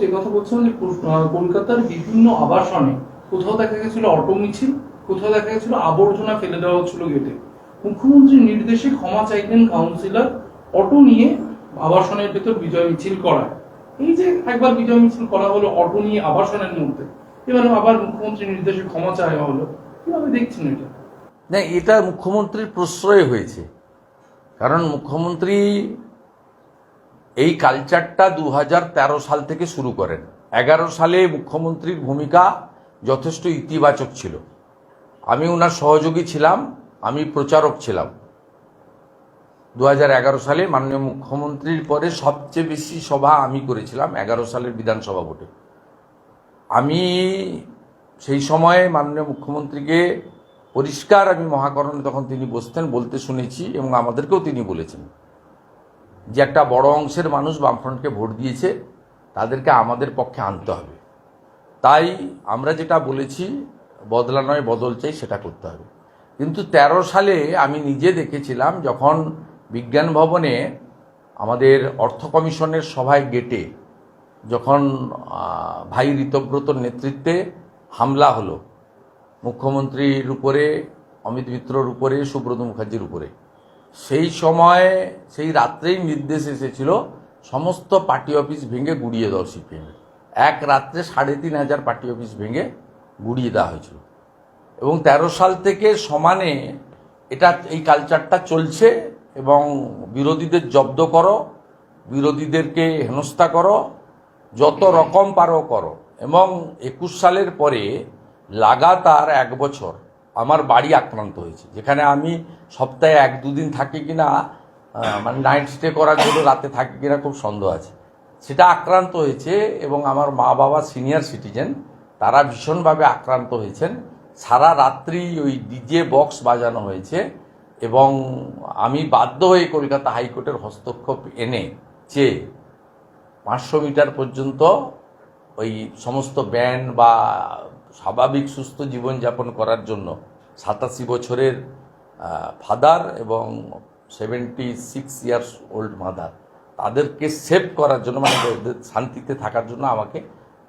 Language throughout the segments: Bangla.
যে কথা বলছেন যে কলকাতার বিভিন্ন আবাসনে কোথাও দেখা গেছিল অটো মিছিল, কোথাও দেখা গেছিল আবর্জনা ফেলে দেওয়া হচ্ছিল গেটে মুখ্যমন্ত্রীর নির্দেশে ক্ষমা চাইলেন কাউন্সিলর অটো নিয়ে আবাসনের ভেতর বিজয় মিছিল করা। এই যে একবার বিজয় মিছিল করা হলো অটো নিয়ে আবাসনের মধ্যে, এবারে আবার মুখ্যমন্ত্রীর নির্দেশে ক্ষমা চাওয়া হলো। কীভাবে দেখছেন এটা? না, এটা মুখ্যমন্ত্রীর প্রশ্রয় হয়েছে। কারণ মুখ্যমন্ত্রী এই কালচারটা দু হাজার তেরো সাল থেকে শুরু করেন। এগারো সালে মুখ্যমন্ত্রীর ভূমিকা যথেষ্ট ইতিবাচক ছিল। আমি ওনার সহযোগী ছিলাম, আমি প্রচারক ছিলাম। দু হাজার এগারো সালে মাননীয় মুখ্যমন্ত্রীর পরে সবচেয়ে বেশি সভা আমি করেছিলাম এগারো সালের বিধানসভা ভোটে। আমি সেই সময়ে মাননীয় মুখ্যমন্ত্রীকে পরিষ্কার আমি মহাকরণে তখন তিনি বসতেন, বলতে শুনেছি এবং আমাদেরকেও তিনি বলেছেন। যে একটা বড় অংশের মানুষ বামফ্রন্টকে ভোট দিয়েছে, তাদেরকে আমাদের পক্ষে আনতে হবে। তাই আমরা যেটা বলেছি, বদলা নয়, বদল চাই, সেটা করতে হবে। কিন্তু ১৩ সালে আমি নিজে দেখেছিলাম যখন বিজ্ঞান ভবনে আমাদের অর্থ কমিশনের সভায় গেটে যখন ভাই ঋতব্রতর নেতৃত্বে হামলা হলো, মুখ্যমন্ত্রীর উপরে, অমিত মিত্রর উপরে, সুব্রত মুখার্জির উপরে। সেই সময়, সেই রাত্রেই নির্দেশ এসেছিল, সমস্ত পার্টি অফিস ভেঙে গুড়িয়ে দাও সিপিএম এক রাত্রে সাড়ে তিন হাজার পার্টি অফিস ভেঙে গুড়িয়ে দেওয়া হয়েছিল। এবং তেরো সাল থেকে সমানে এটা, এই কালচারটা চলছে এবং বিরোধীদের জব্দ করো, বিরোধীদেরকে হেনস্থা করো, যত রকম পারো করো। এবং একুশ সালের পরে লাগাতার এক বছর আমার বাড়ি আক্রান্ত হয়েছে। যেখানে আমি সপ্তাহে এক দুদিন থাকি কিনা আহ, মানে নাইট স্টে করার জন্য রাতে থাকি কিনা খুব সন্দেহ আছে। সেটা আক্রান্ত হয়েছে এবং আমার মা বাবা সিনিয়র সিটিজেন তারা ভীষণভাবে আক্রান্ত হয়েছেন। সারা রাত্রি ওই ডিজে বক্স বাজানো হয়েছে এবং আমি বাধ্য হয়ে কলকাতা হাইকোর্টের হস্তক্ষেপ এনে যে পাঁচশো মিটার পর্যন্ত ওই সমস্ত ব্যান বা স্বাভাবিক সুস্থ জীবনযাপন করার জন্য সাতাশি বছরের ফাদার এবং seventy six years old mother তাদেরকে সেভ করার জন্য মানে শান্তিতে থাকার জন্য আমাকে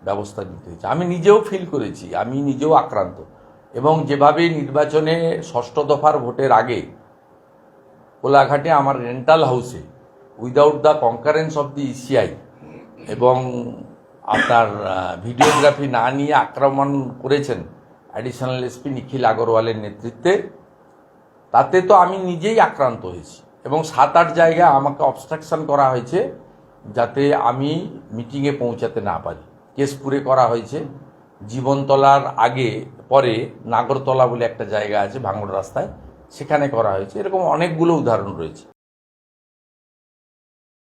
ব্যবস্থা নিতে হয়েছে। আমি নিজেও ফিল করেছি, আমি নিজেও আক্রান্ত এবং যেভাবে নির্বাচনে ষষ্ঠ দফার ভোটের আগে কোলাঘাটে আমার রেন্টাল হাউসে without the concurrence of the ECI এবং আপনার ভিডিওগ্রাফি না নিয়ে আক্রমণ করেছেন অ্যাডিশনাল এসপি নিখিল আগরওয়ালের নেতৃত্বে, তাতে তো আমি নিজেই আক্রান্ত হয়েছি। এবং সাত আট জায়গায় আমাকে অবস্ট্রাকশন করা হয়েছে যাতে আমি মিটিংয়ে পৌঁছাতে না পারি। কেশপুরে করা হয়েছে। জীবনতলার আগে, পরে নাগরতলা বলে একটা জায়গা আছে ভাঙড় রাস্তায়, সেখানে করা হয়েছে। এরকম অনেকগুলো উদাহরণ রয়েছে।